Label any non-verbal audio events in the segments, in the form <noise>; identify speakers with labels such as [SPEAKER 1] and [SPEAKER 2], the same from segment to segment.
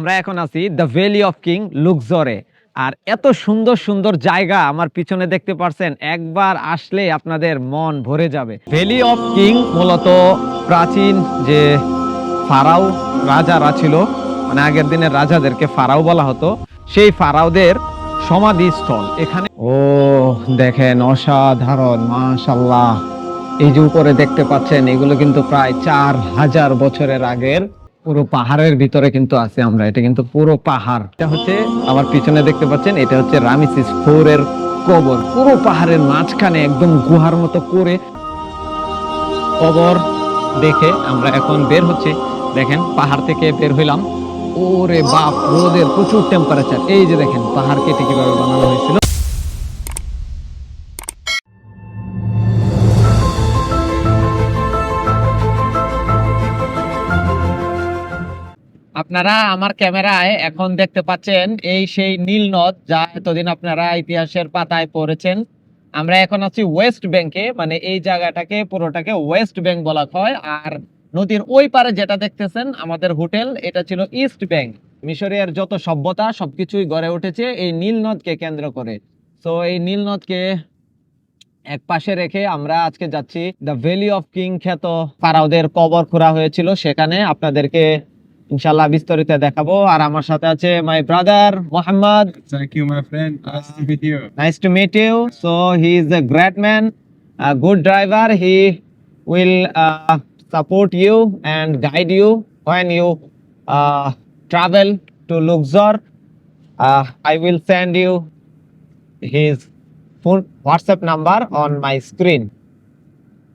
[SPEAKER 1] আমরা এখন আছি দ্য ভ্যালি অফ কিং লুকজরে আর এত সুন্দর সুন্দর জায়গা আমার পিছনে দেখতে পারছেন, একবার আসলে আপনাদের মন ভরে যাবে। ভ্যালি অফ কিং মূলত প্রাচীন যে ফারাও রাজারা ছিল মানে আগের দিনের রাজাদেরকে ফারাও বলা হতো, সেই ফারাওদের সমাধিস্থল। এখানে ও দেখেন অসাধারণ মাশাল্লাহ এই যে উপরে দেখতে পাচ্ছেন, এগুলো কিন্তু প্রায় চার হাজার বছরের আগের পুরো পাহাড়ের ভিতরে কিন্তু আছে আমরা, এটা কিন্তু পুরো পাহাড়। এটা হচ্ছে, আমার পিছনে দেখতে পাচ্ছেন, এটা হচ্ছে রামিসিস ফোর এর কবর। পুরো পাহাড়ের মাঝখানে একদম গুহার মতো করে কবর দেখে আমরা এখন বের হচ্ছে। দেখেন, পাহাড় থেকে বের হইলাম। ওরে বাপ, রোদের প্রচুর টেম্পারেচার এই যে দেখেন পাহাড় কেটে কীভাবে বানানো হয়েছিল। আপনারা আমার ক্যামেরায় এখন দেখতে পাচ্ছেন এই সেই নীল নদ যা এতদিন আপনারা ইতিহাসের পাতায় পড়েছেন। আমরা এখন আছি ওয়েস্ট ব্যাংকে মানে এই জায়গাটাকে, পুরোটাকে ওয়েস্ট ব্যাংক বলা হয়। আর নদীর ওই পারে যেটা দেখতেছেন, আমাদের হোটেল, এটা ছিল ইস্ট ব্যাংক মিশরের যত সভ্যতা, সবকিছুই গড়ে উঠেছে এই নীল নদকে কেন্দ্র করে। তো এই নীল নদকে এক পাশে রেখে আমরা আজকে যাচ্ছি। দ্য ভ্যালি অফ কিং খ্যাত ফারাওদের কবর খোঁড়া হয়েছিল সেখানে। আপনাদেরকে ইনশাল্লাহ বিস্তারিত দেখাবো। আর আমার সাথে আছে my brother Mohammad meet you so he is a great good driver he will support you and guide you when you travel to Luxor I will send you his phone WhatsApp number on my screen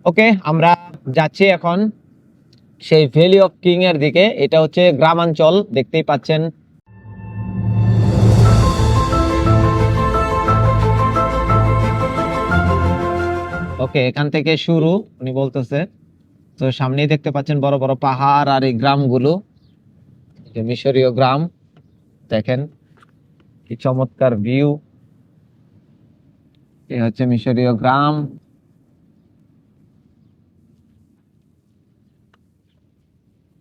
[SPEAKER 1] okay আমরা যাচ্ছি এখন সেই valley of king এর দিকে, এটা হচ্ছে গ্রামাঞ্চল, দেখতেই পাচ্ছেন। ওকে, এখান থেকে শুরু, উনি বলতেছে। তো সামনেই দেখতে পাচ্ছেন বড় বড় পাহাড় আর এই গ্রামগুলো। মিশরীয় গ্রাম, দেখেন কি চমৎকার ভিউ এ হচ্ছে মিশরীয় গ্রাম।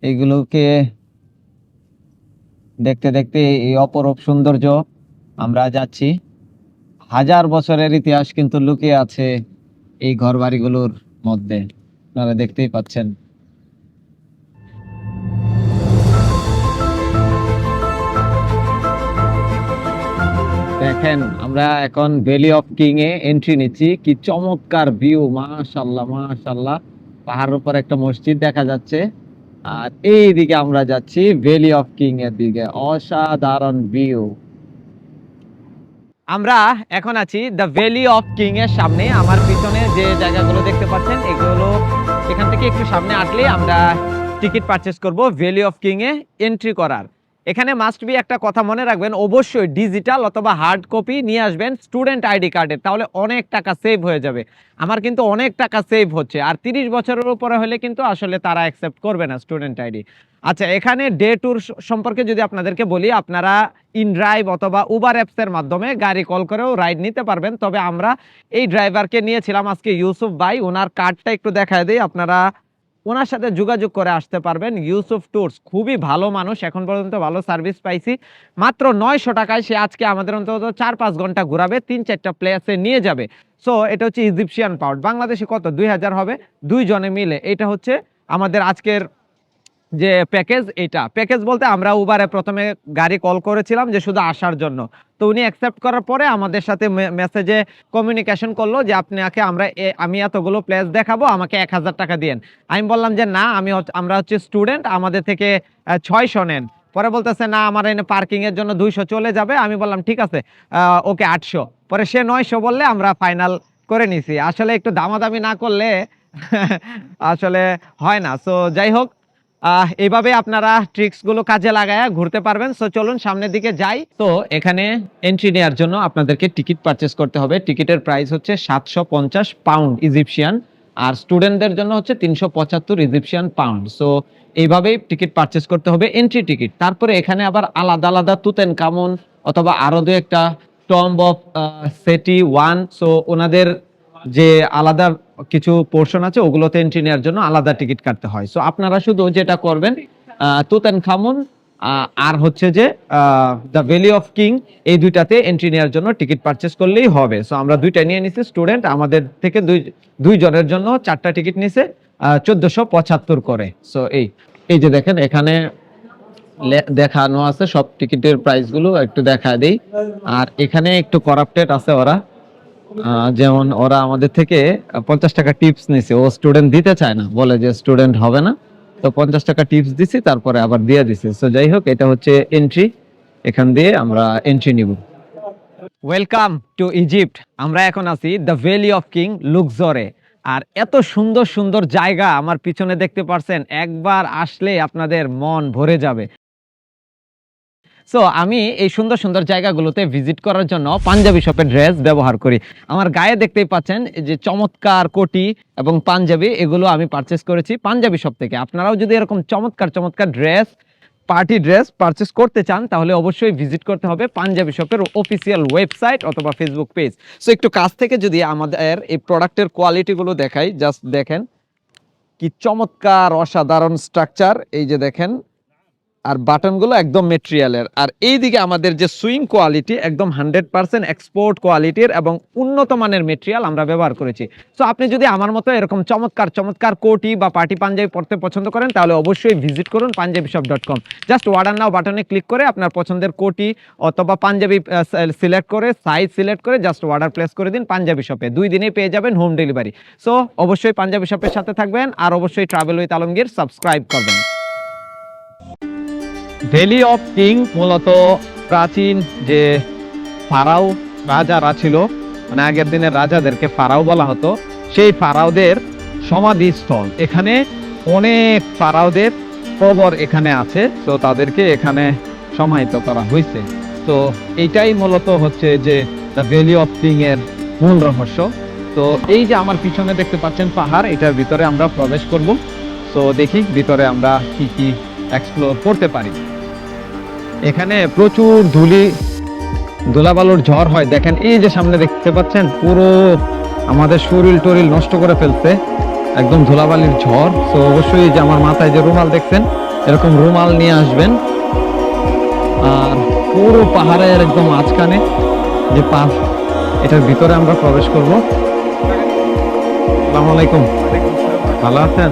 [SPEAKER 1] এইগুলোকে দেখতে দেখতে এই অপরূপ সৌন্দর্য আমরা যাচ্ছি। হাজার বছরের ইতিহাস কিন্তু লুকিয়ে আছে এই ঘর বাড়িগুলোর মধ্যে। আপনারা দেখতেই পাচ্ছেন। দেখেন, আমরা এখন ভ্যালি অফ কিং এ এন্ট্রি নিচ্ছি। কি চমৎকার ভিউ, মাশাল্লাহ মাশাল্লাহ। পাহাড়ের উপর একটা মসজিদ দেখা যাচ্ছে। আর এই দিকে আমরা যাচ্ছি ভ্যালি অফ কিং এর দিকে, অসাধারণ ভিউ আমরা এখন আছি দ্য ভ্যালি অফ কিং এর সামনে। আমার পিছনে যে জায়গাগুলো দেখতে পাচ্ছেন, এগুলো এখান থেকে একটু সামনে আসলে আমরা টিকিট পারচেস করব ভ্যালি অফ কিং এ এন্ট্রি করার। এখানে মাস্ট বি একটা কথা মনে রাখবেন, অবশ্যই ডিজিটাল অথবা হার্ড কপি নিয়ে আসবেন স্টুডেন্ট আইডি কার্ডের তাহলে অনেক টাকা সেভ হয়ে যাবে। আমার কিন্তু অনেক টাকা সেভ হচ্ছে, আর তিরিশ বছরের উপরে হলে কিন্তু আসলে তারা অ্যাকসেপ্ট করবে না স্টুডেন্ট আইডি আচ্ছা এখানে ডে ট্যুর সম্পর্কে যদি আপনাদেরকে বলি, আপনারা ইনড্রাইভ অথবা উবার অ্যাপসের মাধ্যমে গাড়ি কল করেও রাইড নিতে পারবেন, তবে আমরা এই ড্রাইভারকে নিয়েছিলাম আজকে ইউসুফ ভাই ওনার কার্ডটা একটু দেখায় দিই, আপনারা ওনার সাথে যোগাযোগ করে আসতে পারবেন। ইউসুফ ট্যুরস, খুবই ভালো মানুষ, এখন পর্যন্ত ভালো সার্ভিস পাইছি। মাত্র নয়শো টাকায় সে আজকে আমাদের অন্তত চার পাঁচ ঘণ্টা ঘুরাবে, তিন চারটা প্লেয়ার্সে নিয়ে যাবে। সো এটা হচ্ছে ইজিপশিয়ান পাউড বাংলাদেশে কত? দুই হাজার হবে। দুইজনে মিলে। এটা হচ্ছে আমাদের আজকের যে প্যাকেজ এটা। প্যাকেজ বলতে আমরা উবারে প্রথমে গাড়ি কল করেছিলাম যে শুধু আসার জন্য। তো উনি অ্যাকসেপ্ট করার পরে আমাদের সাথে মেসেজে কমিউনিকেশন করল যে আপনাকে আমরা আমি এতগুলো প্লেস দেখাবো, আমাকে এক হাজার টাকা দিয়েন। আমি বললাম যে না, আমি আমরা হচ্ছে স্টুডেন্ট আমাদের থেকে ছয়শো নেন। পরে বলতেছে, না, আমার এনে পার্কিং এর জন্য দুইশো চলে যাবে। আমি বললাম, ঠিক আছে ওকে আটশো। পরে সে নয়শো বললে আমরা ফাইনাল করে নিছি। আসলে একটু দামাদামি না করলে <laughs> আসলে হয় না। সো যাই হোক আহ, এইভাবে আপনারা ট্রিক্সগুলো কাজে লাগায় ঘুরতে পারবেন। সো চলুন সামনের দিকে যাই। তো এখানে এন্ট্রি নেওয়ার জন্য আপনাদেরকে টিকিট পারচেস করতে হবে। টিকিটের প্রাইস হচ্ছে সাতশো পঞ্চাশ পাউন্ড ইজিপশিয়ান আর স্টুডেন্টদের জন্য হচ্ছে তিনশো পঁচাত্তর ইজিপশিয়ান পাউন্ড সো এইভাবেই টিকিট পারচেস করতে হবে এন্ট্রি টিকিট তারপরে এখানে আবার আলাদা আলাদা তুতেন কামন অথবা আরও দু একটা tomb of Seti one so ওনাদের যে আলাদা কিছু পোর্শন আছে, ওগুলোতে এন্ট্রি নেওয়ার জন্য আলাদা টিকিট কাটতে হয়। সো আপনারা শুধু যেটা করবেন তুতেন খামুন আর হচ্ছে যে দ্য ভ্যালি অফ কিং এই দুইটাতে এন্ট্রি নেওয়ার জন্য টিকিট পারচেস করলেই হবে। সো আমরা দুইটা নিয়ে নিছি স্টুডেন্ট আমাদের থেকে দুই দুই জনের জন্য চারটা টিকিট নিছে চোদ্দশো পঁচাত্তর করে। সো এই এই যে দেখেন, এখানে দেখানো আছে সব টিকিটের প্রাইসগুলো, একটু দেখা দেই। আর এখানে একটু করাপ্টেড আছে ওরা। যেমন ওরা আমাদের থেকে পঞ্চাশ টাকা টিপস নিছে। ও স্টুডেন্ট দিতে চায় না, বলে যে স্টুডেন্ট হবে না। তো পঞ্চাশ টাকা টিপস দিছি, তারপরে আবার দিয়ে দিছি। সো যাই হোক, এটা হচ্ছে এন্ট্রি এখান দিয়ে আমরা এন্ট্রি নিব। ওয়েলকাম টু ইজিপ্ট আমরা এখন আছি দ্য ভ্যালি অফ কিং লুকজরে আর এত সুন্দর সুন্দর জায়গা আমার পিছনে দেখতে পারছেন, একবার আসলে আপনাদের মন ভরে যাবে। সো আমি এই সুন্দর সুন্দর জায়গাগুলোতে ভিজিট করার জন্য পাঞ্জাবি শপের ড্রেস ব্যবহার করি। আমার গায়ে দেখতেই পাচ্ছেন যে চমৎকার কোটি এবং পাঞ্জাবি, এগুলো আমি পারচেস করেছি পাঞ্জাবি শপ থেকে। আপনারাও যদি এরকম চমৎকার চমৎকার ড্রেস পার্টি ড্রেস পারচেস করতে চান, তাহলে অবশ্যই ভিজিট করতে হবে পাঞ্জাবি শপের অফিসিয়াল ওয়েবসাইট অথবা ফেসবুক পেজ সো একটু কাছ থেকে যদি আমাদের এই প্রোডাক্টের কোয়ালিটিগুলো দেখাই জাস্ট দেখেন কি চমৎকার, অসাধারণ স্ট্রাকচার এই যে দেখেন আর বাটনগুলো একদম মেটেরিয়ালের আর এইদিকে আমাদের যে সুইং কোয়ালিটি একদম হান্ড্রেড পার্সেন্ট এক্সপোর্ট কোয়ালিটির এবং উন্নত মানের মেটেরিয়াল আমরা ব্যবহার করেছি। সো আপনি যদি আমার মতো এরকম চমৎকার চমৎকার কোটি বা পার্টি পাঞ্জাবি পড়তে পছন্দ করেন, তাহলে অবশ্যই ভিজিট করুন Panjabi shop dot com just order now বাটনে ক্লিক করে আপনার পছন্দের কোটি অথবা পাঞ্জাবি সিলেক্ট করে সাইজ সিলেক্ট করে জাস্ট অর্ডার প্লেস করে দিন পাঞ্জাবি শপে দুই দিনেই পেয়ে যাবেন হোম ডেলিভারি সো অবশ্যই পাঞ্জাবি শপের সাথে থাকবেন আর অবশ্যই ট্রাভেল উইথ আলমগীর সাবস্ক্রাইব করবেন। ভ্যালি অফ কিং মূলত প্রাচীন যে ফারাও রাজারা ছিল মানে আগের দিনের রাজাদেরকে ফারাও বলা হতো, সেই ফারাওদের সমাধিস্থল। এখানে অনেক ফারাওদের কবর এখানে আছে, তো তাদেরকে এখানে সমাহিত করা হয়েছে। তো এইটাই মূলত হচ্ছে যে দ্য ভ্যালি অফ কিং এর মূল রহস্য। তো এই যে আমার পিছনে দেখতে পাচ্ছেন পাহাড়, এটার ভিতরে আমরা প্রবেশ করব। তো দেখি ভিতরে আমরা কি কি এক্সপ্লোর করতে পারি। এখানে প্রচুর ধুলি ধুলাবালুর ঝড় হয়। দেখেন এই যে সামনে দেখতে পাচ্ছেন পুরো আমাদের শরীর টরিল নষ্ট করে ফেলছে একদম ধুলাবালির ঝড়। তো অবশ্যই যে আমার মাথায় যে রুমাল দেখছেন এরকম রুমাল নিয়ে আসবেন। আর পুরো পাহাড়ের একদম মাঝখানে যে পাহাড় এটার ভিতরে আমরা প্রবেশ করব। আসসালামু আলাইকুম। ভালো আছেন?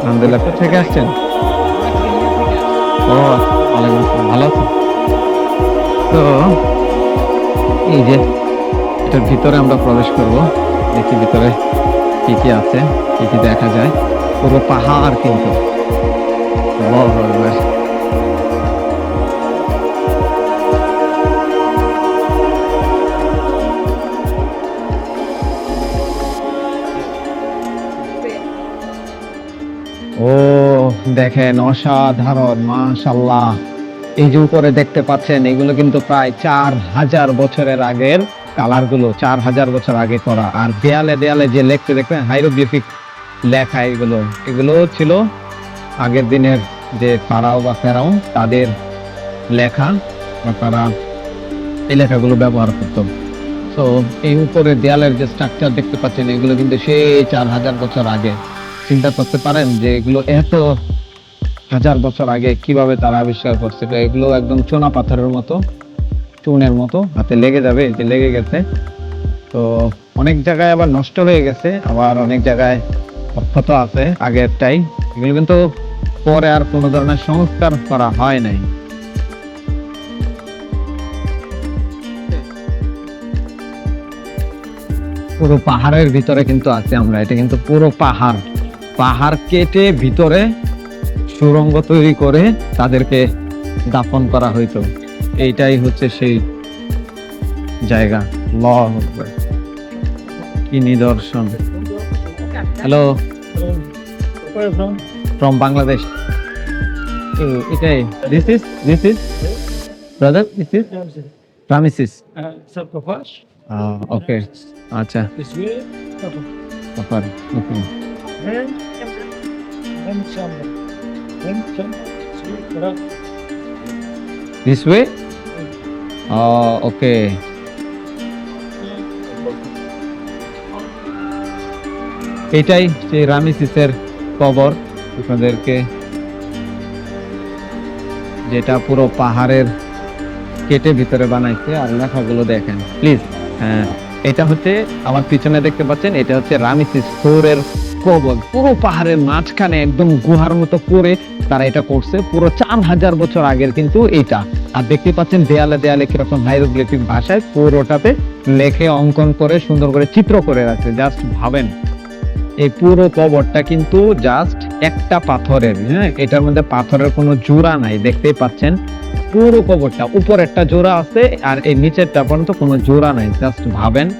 [SPEAKER 1] আলহামদুলিল্লাহ। থেকে আসছেন? ও ওয়ালাইকুম ভালো আছেন? তো, এই যে, এটার ভিতরে আমরা প্রবেশ করব। দেখি ভিতরে কি কি আছে, কি কি দেখা যায়। পুরো পাহাড় কিন্তু। বড়। ও। দেখেন অসাধারণ মাশাল্লাহ এই যে উপরে দেখতে পাচ্ছেন, এগুলো কিন্তু প্রায় চার হাজার বছরের আগের কালারগুলো চার হাজার বছর আগে করা। আর দেয়ালে দেয়ালে যে লেখতে দেখবেন হাইরোগ্রাফিক লেখা এগুলো। এগুলো ছিল আগের দিনের যে ফারাও বা ফেরাও তাদের লেখা বা তারা এই লেখাগুলো ব্যবহার করতো। তো এই উপরে দেয়ালের যে স্ট্রাকচার দেখতে পাচ্ছেন, এগুলো কিন্তু সেই চার হাজার বছর আগে। চিন্তা করতে পারেন যে এগুলো এত হাজার বছর আগে কীভাবে তারা আবিষ্কার করছে এগুলো একদম চোনা পাথরের মতো, চুনের মতো, হাতে লেগে যাবে যে লেগে গেছে। তো অনেক জায়গায় আবার নষ্ট হয়ে গেছে, আবার অনেক জায়গায় অক্ষত আছে আগেরটাই। এগুলো কিন্তু পরে আর কোনো ধরনের সংস্কার করা হয় নাই। পুরো পাহাড়ের ভিতরে কিন্তু আছে আমরা, এটা কিন্তু পুরো পাহাড়। পাহাড় কেটে ভিতরে সুরঙ্গ তৈরি করে তাদেরকে দাফন করা হইতো। এইটাই হচ্ছে সেই জায়গা। ল কি নিদর্শন। হ্যালো ফ্রম বাংলাদেশ এটাই। This is this is brother this is Ramesses okay আচ্ছা।
[SPEAKER 2] This way.
[SPEAKER 1] Way okay. এটাই সেই রামিসিসের কবর, আপনাদেরকে যেটা পুরো পাহাড়ের কেটে ভিতরে বানাইছে আর লেখাগুলো দেখেন। প্লিজ হ্যাঁ এটা হচ্ছে আমার পিছনে দেখতে পাচ্ছেন, এটা হচ্ছে রামিসিস ফোরের কবর পুরো পাহাড়ের মাঝখানে একদম গুহার মতো করে তারা এটা করছে। পুরো চার হাজার বছর আগের কিন্তু এটা। আর দেখতে পাচ্ছেন দেয়ালে দেয়ালে কীরকম হাইরোগ্লিফিক ভাষায় পুরোটাতে লেখে অঙ্কন করে, সুন্দর করে চিত্র করে রাখছে। জাস্ট ভাবেন। এই পুরো কবরটা কিন্তু জাস্ট একটা পাথরের হ্যাঁ? এটার মধ্যে পাথরের কোনো জোড়া নাই, দেখতেই পাচ্ছেন। পুরো কবরটা উপর একটা জোড়া আছে আর এই নিচেরটা পর্যন্ত কোনো জোড়া নাই। জাস্ট ভাবেন।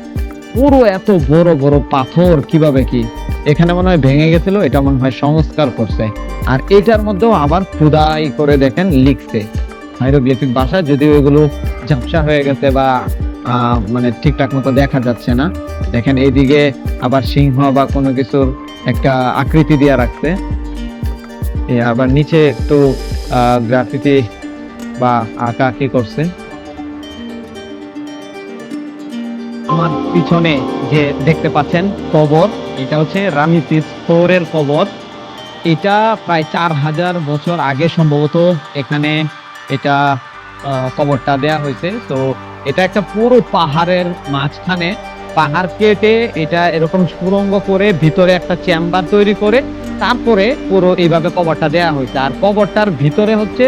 [SPEAKER 1] পুরো এত বড় বড় পাথর কীভাবে কি? এখানে মনে হয় ভেঙে গেছিল, এটা মনে হয় সংস্কার করছে। আর এটার মধ্যেও আবার খুদাই করে দেখেন লিখছে। হাইরোগ্লিফিক ভাষা যদিও এগুলো ঝাপসা হয়ে গেছে বা মানে ঠিকঠাক মতো দেখা যাচ্ছে না। দেখেন এইদিকে আবার সিংহ বা কোনো কিছুর একটা আকৃতি দিয়ে রাখছে। আবার নিচে একটু গ্রাফিতি বা আঁকা আঁকি করছে। আমার পিছনে যে দেখতে পাচ্ছেন কবর, এটা হচ্ছে রামিসিস ফোরের কবর। এটা প্রায় চার হাজার বছর আগে সম্ভবত এখানে এটা কবরটা দেয়া হয়েছে। তো এটা একটা পুরো পাহাড়ের মাঝখানে। পাহাড় কেটে এটা এরকম সুরঙ্গ করে ভিতরে একটা চেম্বার তৈরি করে তারপরে পুরো এইভাবে কবরটা দেয়া হয়েছে। আর কবরটার ভিতরে হচ্ছে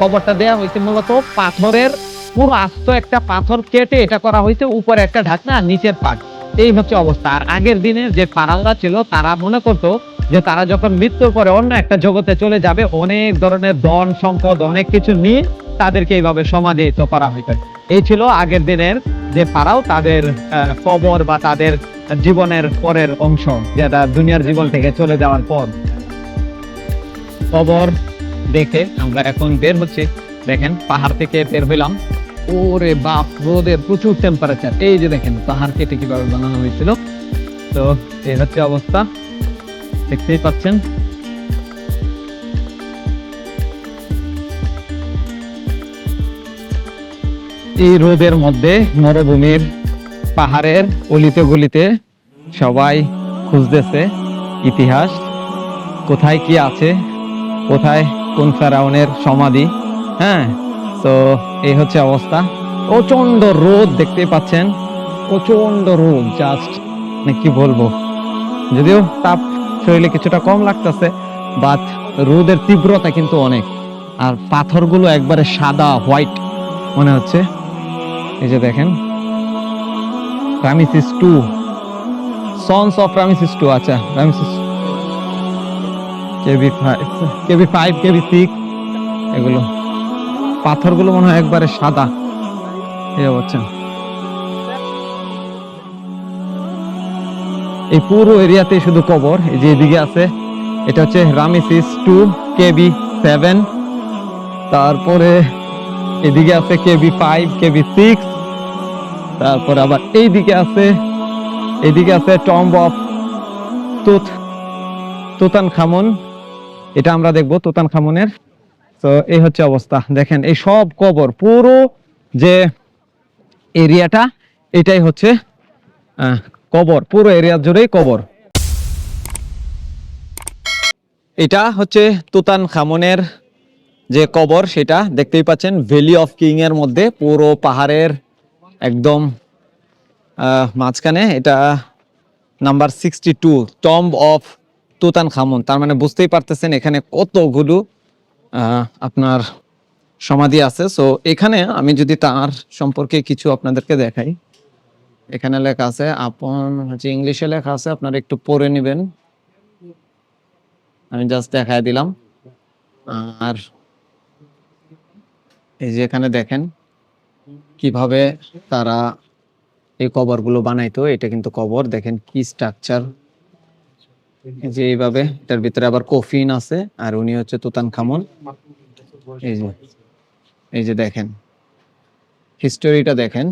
[SPEAKER 1] কবরটা দেয়া হয়েছে মূলত পাথরের পুরো আস্ত একটা পাথর কেটে এটা করা হয়েছে, উপরে একটা ঢাকনা, নিচের পাট। এই হচ্ছে অবস্থা। আর আগের দিনে যে পাড়ালরা ছিল, তারা মনে করতো যে তারা যখন মৃত্যুর পরে অন্য একটা জগতে চলে যাবে, অনেক ধরনের ধন সম্পদ, অনেক কিছু নিয়ে তাদেরকে এইভাবে সমাধিত করা হইতো এই ছিল আগের দিনের যে পাড়াও, তাদের কবর বা তাদের জীবনের পরের অংশ, যেটা দুনিয়ার জীবন থেকে চলে যাওয়ার পর কবর দেখে আমরা এখন বের হচ্ছি। দেখেন, পাহাড় থেকে বের হইলাম। ওরে বাপ, রোদের প্রচুর টেম্পারেচার এই যে দেখেন, পাহাড় কেটে কীভাবে বানানো হয়েছিল। তো এই হচ্ছে অবস্থা। দেখতেই পাচ্ছেন। এই রোদের মধ্যে মরুভূমির পাহাড়ের অলিতে গলিতে সবাই খুঁজতেছে ইতিহাস। কোথায় কি আছে, কোথায় কোন ফেরাউনের সমাধি হ্যাঁ? তো এই হচ্ছে অবস্থা। প্রচণ্ড রোদ দেখতে পাচ্ছেন। প্রচণ্ড রোদ জাস্ট মানে কি বলব? যদিও তাপ শরীরে কিছুটা কম লাগতেছে বাট রোদের তীব্রতা কিন্তু অনেক। আর পাথরগুলো একবারে সাদা হোয়াইট মনে হচ্ছে। এই যে দেখেন। Ramesses two sons of Ramesses two আচ্ছা Ramesses KB five KB five KB six এগুলো। পাথরগুলো মনে হয় একবারে সাদা। হচ্ছে এই পুরো এরিয়াতে শুধু কবর, এই যে এদিকে আছে, এটা হচ্ছে রামিসিস টু কেবি সেভেন তারপরে এদিকে আছে কেবি ফাইভ কেবি সিক্স তারপরে আবার এইদিকে আছে, এদিকে আছে টম্ব অফ তুত তুতান খামন এটা আমরা দেখব তুতান খামনের তো এই হচ্ছে অবস্থা। দেখেন, এই সব কবর, পুরো যে এরিয়াটা, এটাই হচ্ছে কবর, পুরো এরিয়া জুড়েই কবর। এটা হচ্ছে তুতান খামনের যে কবর, সেটা দেখতেই পাচ্ছেন, ভ্যালি অফ কিং এর মধ্যে, পুরো পাহাড়ের একদম মাঝখানে, এটা number sixty two tomb of Tutankhamun তার মানে বুঝতেই পারতেছেন এখানে কতগুলো আপনার সমাধি আছে। সো এখানে আমি যদি তার সম্পর্কে কিছু আপনাদেরকে দেখাই। এখানে লেখা আছে, আপন হচ্ছে ইংলিশে লেখা আছে, আপনারা একটু পড়ে নেবেন। আমি জাস্ট দেখায় দিলাম। আর এই যে এখানে দেখেন, কীভাবে তারা এই কবরগুলো বানাইতো, এটা কিন্তু কবর। দেখেন কি স্ট্রাকচার যে এইভাবে। এটার ভিতরে আবার কফিন আছে, আর উনি হচ্ছে তুতান খামন এই যে এই যে দেখেন। হিস্টোরিটা দেখেন।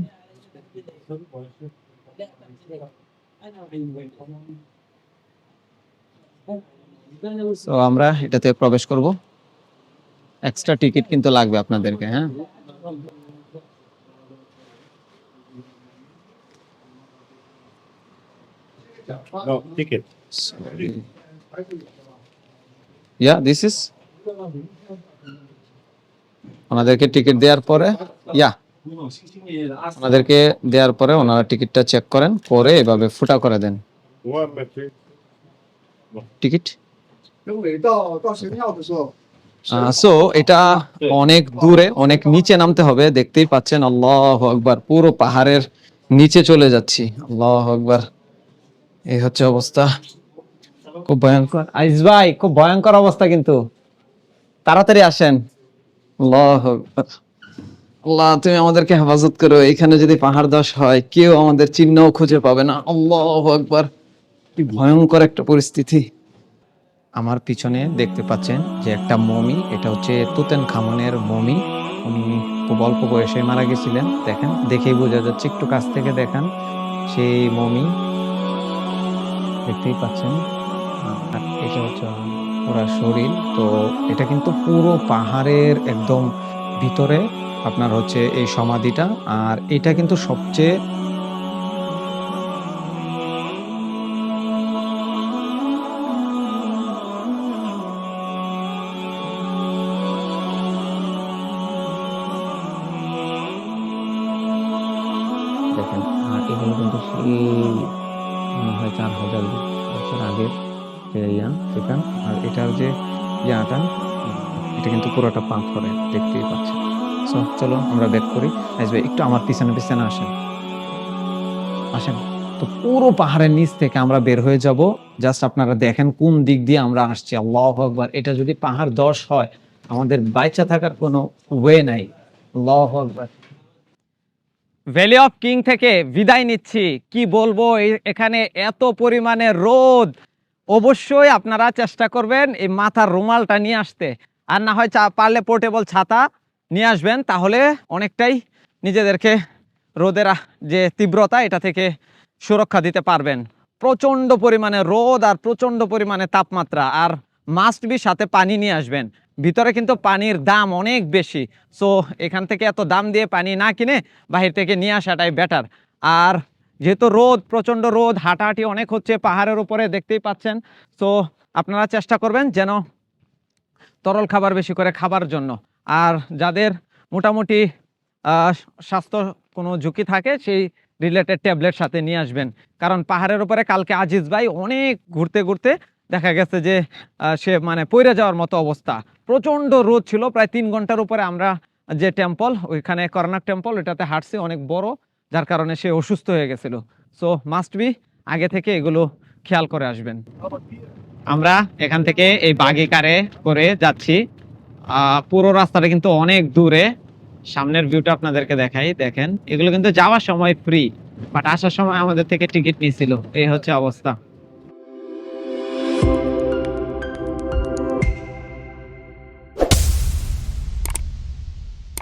[SPEAKER 1] আমরা এটাতে প্রবেশ করব। এক্সট্রা টিকিট কিন্তু লাগবে আপনাদেরকে হ্যাঁ?
[SPEAKER 3] No, ticket.
[SPEAKER 1] Yeah this is ওনাদেরকে টিকিট দেওয়ার পরে? ইয়া ওনাদেরকে দেওয়ার পরে ওনারা টিকিটটা চেক করেন পরে এভাবে ফুটা করে দেন। টিকিট সো এটা অনেক দূরে অনেক নিচে নামতে হবে। দেখতেই পাচ্ছেন আল্লাহ আকবার পুরো পাহাড়ের নিচে চলে যাচ্ছি। আল্লাহ আকবার। এই হচ্ছে অবস্থা। খুব ভয়ঙ্কর। আইস ভাই, খুব ভয়ঙ্কর অবস্থা কিন্তু। তাড়াতাড়ি আসেন। আল্লাহ তুমি আমাদেরকে হেফাজত করো। এখানে যদি পাহাড় দশ হয়, কেউ আমাদের চিহ্নও খুঁজে পাবে না। আল্লাহ আকবার। কি ভয়ঙ্কর একটা পরিস্থিতি। আমার পিছনে দেখতে পাচ্ছেন যে একটা মমি, এটা হচ্ছে তুতেন খামনের মমি। উনি খুব অল্প বয়সে মারা গেছিলেন। দেখেন, দেখেই বোঝা যাচ্ছে, একটু কাছ থেকে দেখান। সেই মমি দেখতেই পাচ্ছেন। এটা হচ্ছে পুরা শরীর, তো এটা কিন্তু পুরো পাহাড়ের একদম ভিতরে আপনার হচ্ছে এই সমাধিটা। আর এটা কিন্তু সবচেয়ে আমরা ব্যাক করি। আসবে একটু আমার পিছনে পিছনে আসেন। আসেন। তো পুরো পাহাড়ের নিচ থেকে আমরা বের হয়ে যাব। জাস্ট আপনারা দেখেন কোন দিক দিয়ে আমরা আসছি। আল্লাহ আকবার। এটা যদি পাহাড় দশ হয়, আমাদের বাইচা থাকার কোনো ওয়ে নাই। আল্লাহ আকবার। ভ্যালি অফ কিং থেকে বিদায় নিচ্ছি। কি বলব এখানে এত পরিমাণে রোদ। অবশ্যই আপনারা চেষ্টা করবেন এই মাথার রুমালটা নিয়ে আসতে। আর না হয় পারলে পোর্টেবল ছাতা। নিয়ে আসবেন, তাহলে অনেকটাই নিজেদেরকে রোদের যে তীব্রতা, এটা থেকে সুরক্ষা দিতে পারবেন। প্রচণ্ড পরিমাণে রোদ আর প্রচণ্ড পরিমাণে তাপমাত্রা, আর মাস্ট বি সাথে পানি নিয়ে আসবেন। ভিতরে কিন্তু পানির দাম অনেক বেশি সো এখান থেকে এত দাম দিয়ে পানি না কিনে বাহির থেকে নিয়ে আসাটাই বেটার আর যেহেতু রোদ, প্রচণ্ড রোদ, হাঁটাহাঁটি অনেক হচ্ছে পাহাড়ের উপরে, দেখতেই পাচ্ছেন। সো আপনারা চেষ্টা করবেন যেন তরল খাবার বেশি করে খাবার জন্য। আর যাদের মোটামুটি স্বাস্থ্য কোনো ঝুঁকি থাকে, সেই রিলেটেড ট্যাবলেট সাথে নিয়ে আসবেন। কারণ পাহাড়ের উপরে কালকে আজিজ ভাই অনেক ঘুরতে ঘুরতে দেখা গেছে যে সে মানে পইরে যাওয়ার মতো অবস্থা। প্রচণ্ড রোদ ছিল, প্রায় তিন ঘণ্টার উপরে আমরা যে টেম্পল ওইখানে করনাক টেম্পল ওইটাতে হাঁটছি, অনেক বড়, যার কারণে সে অসুস্থ হয়ে গেছিল। সো মাস্ট বি আগে থেকে এগুলো খেয়াল করে আসবেন। আমরা এখান থেকে এই বাগি কারে যাচ্ছি। পুরো রাস্তাটা কিন্তু অনেক দূরে। সামনের ভিউটা আপনাদেরকে দেখাই, দেখেন। এগুলো কিন্তু যাওয়ার সময় ফ্রি বাট আসার সময় আমাদের থেকে টিকিট নিয়েছিল এই হচ্ছে অবস্থা।